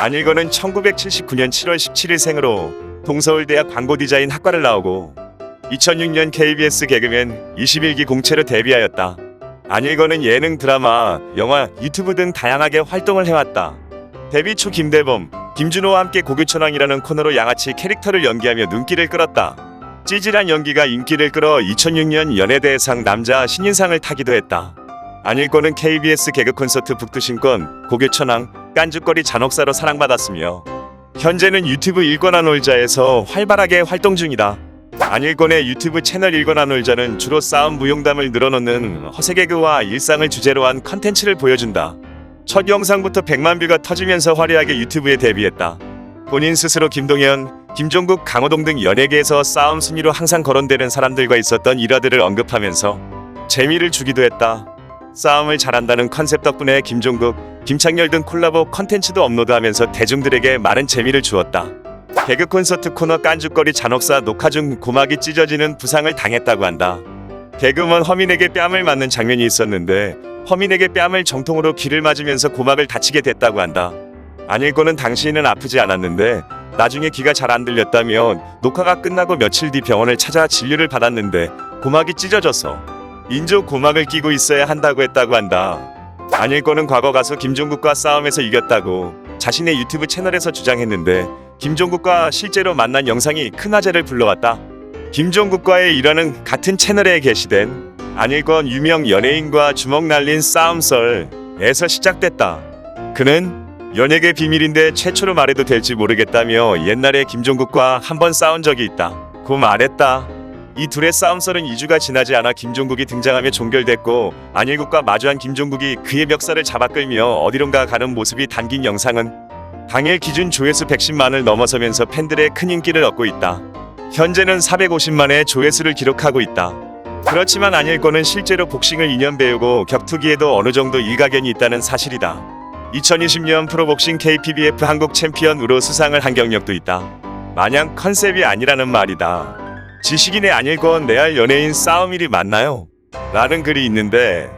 안일건은 1979년 7월 17일 생으로 동서울대학 광고디자인 학과를 나오고 2006년 KBS 개그맨 21기 공채로 데뷔하였다. 안일건은 예능, 드라마, 영화, 유튜브 등 다양하게 활동을 해왔다. 데뷔 초 김대범, 김준호와 함께 고교천왕이라는 코너로 양아치 캐릭터를 연기하며 눈길을 끌었다. 찌질한 연기가 인기를 끌어 2006년 연예대상 남자 신인상을 타기도 했다. 안일권은 KBS 개그 콘서트 북두신권, 고교천왕, 깐죽거리 잔혹사로 사랑받았으며 현재는 유튜브 일권한 놀자에서 활발하게 활동 중이다. 안일권의 유튜브 채널 일권한 놀자는 주로 싸움 무용담을 늘어놓는 허세 개그와 일상을 주제로 한 컨텐츠를 보여준다. 첫 영상부터 100만 뷰가 터지면서 화려하게 유튜브에 데뷔했다. 본인 스스로 김동현, 김종국, 강호동 등 연예계에서 싸움 순위로 항상 거론되는 사람들과 있었던 일화들을 언급하면서 재미를 주기도 했다. 싸움을 잘한다는 컨셉 덕분에 김종국, 김창렬 등 콜라보 컨텐츠도 업로드하면서 대중들에게 많은 재미를 주었다. 개그 콘서트 코너 깐죽거리 잔혹사 녹화 중 고막이 찢어지는 부상을 당했다고 한다. 개그먼 허민에게 뺨을 맞는 장면이 있었는데 허민에게 뺨을 정통으로 귀를 맞으면서 고막을 다치게 됐다고 한다. 안일권은 당시에는 아프지 않았는데 나중에 귀가 잘 안 들렸다면 녹화가 끝나고 며칠 뒤 병원을 찾아 진료를 받았는데 고막이 찢어져서 인조 고막을 끼고 있어야 한다고 했다고 한다. 안일권은 과거 가수 김종국과 싸움에서 이겼다고 자신의 유튜브 채널에서 주장했는데 김종국과 실제로 만난 영상이 큰 화제를 불러왔다. 김종국과의 일화는 같은 채널에 게시된 안일권 유명 연예인과 주먹 날린 싸움설에서 시작됐다. 그는 연예계 비밀인데 최초로 말해도 될지 모르겠다며 옛날에 김종국과 한번 싸운 적이 있다. 고 말했다. 이 둘의 싸움설은 2주가 지나지 않아 김종국이 등장하며 종결됐고 안일국과 마주한 김종국이 그의 멱살을 잡아 끌며 어디론가 가는 모습이 담긴 영상은 당일 기준 조회수 110만을 넘어서면서 팬들의 큰 인기를 얻고 있다. 현재는 450만의 조회수를 기록하고 있다. 그렇지만 안일권은 실제로 복싱을 2년 배우고 격투기에도 어느 정도 일가견이 있다는 사실이다. 2020년 프로복싱 KPBF 한국 챔피언으로 수상을 한 경력도 있다. 마냥 컨셉이 아니라는 말이다. 지식인의 안일권 레알 연예인 싸움일이 맞나요? 라는 글이 있는데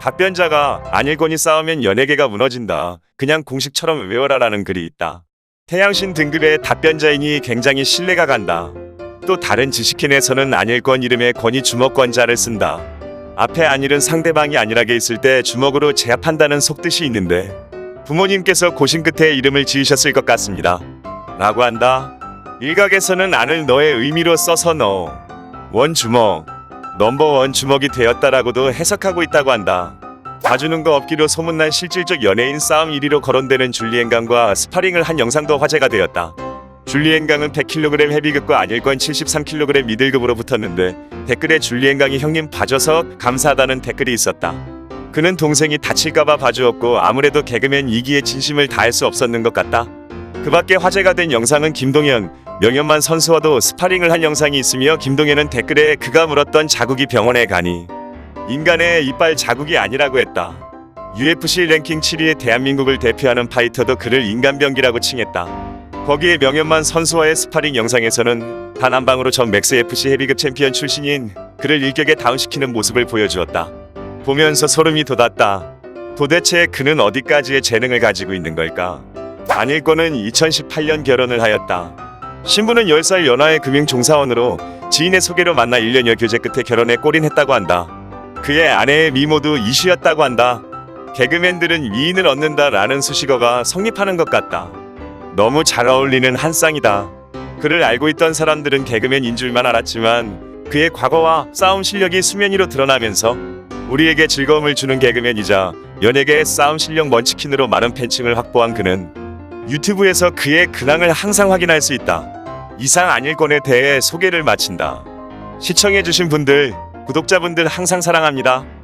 답변자가 안일권이 싸우면 연예계가 무너진다. 그냥 공식처럼 외워라라는 글이 있다. 태양신 등급의 답변자이니 굉장히 신뢰가 간다. 또 다른 지식인에서는 안일권 이름에 권위 주먹권자를 쓴다. 앞에 안일은 상대방이 안일하게 있을 때 주먹으로 제압한다는 속뜻이 있는데 부모님께서 고심 끝에 이름을 지으셨을 것 같습니다. 라고 한다. 일각에서는 안을 너의 의미로 써서 너 원주먹 넘버원 주먹이 되었다라고도 해석하고 있다고 한다. 봐주는 거 없기로 소문난 실질적 연예인 싸움 1위로 거론되는 줄리엔 강과 스파링을 한 영상도 화제가 되었다. 줄리엔 강은 100kg 헤비급과 안일권 73kg 미들급으로 붙었는데 댓글에 줄리엔 강이 형님 봐줘서 감사하다는 댓글이 있었다. 그는 동생이 다칠까봐 봐주었고 아무래도 개그맨 이기에 진심을 다할 수 없었는 것 같다. 그 밖에 화제가 된 영상은 김동현, 명현만 선수와도 스파링을 한 영상이 있으며 김동현은 댓글에 그가 물었던 자국이 병원에 가니 인간의 이빨 자국이 아니라고 했다. UFC 랭킹 7위의 대한민국을 대표하는 파이터도 그를 인간병기라고 칭했다. 거기에 명현만 선수와의 스파링 영상에서는 단 한 방으로 전 맥스 FC 헤비급 챔피언 출신인 그를 일격에 다운시키는 모습을 보여주었다. 보면서 소름이 돋았다. 도대체 그는 어디까지의 재능을 가지고 있는 걸까? 안일권은 2018년 결혼을 하였다. 신부는 10살 연하의 금융 종사원으로 지인의 소개로 만나 1년여 교제 끝에 결혼에 골인했다고 한다. 그의 아내의 미모도 이슈였다고 한다. 개그맨들은 위인을 얻는다라는 수식어가 성립하는 것 같다. 너무 잘 어울리는 한 쌍이다. 그를 알고 있던 사람들은 개그맨인 줄만 알았지만 그의 과거와 싸움 실력이 수면 위로 드러나면서 우리에게 즐거움을 주는 개그맨이자 연예계의 싸움 실력 먼치킨으로 많은 팬층을 확보한 그는 유튜브에서 그의 근황을 항상 확인할 수 있다. 이상 안일권에 대해 소개를 마친다. 시청해주신 분들, 구독자분들 항상 사랑합니다.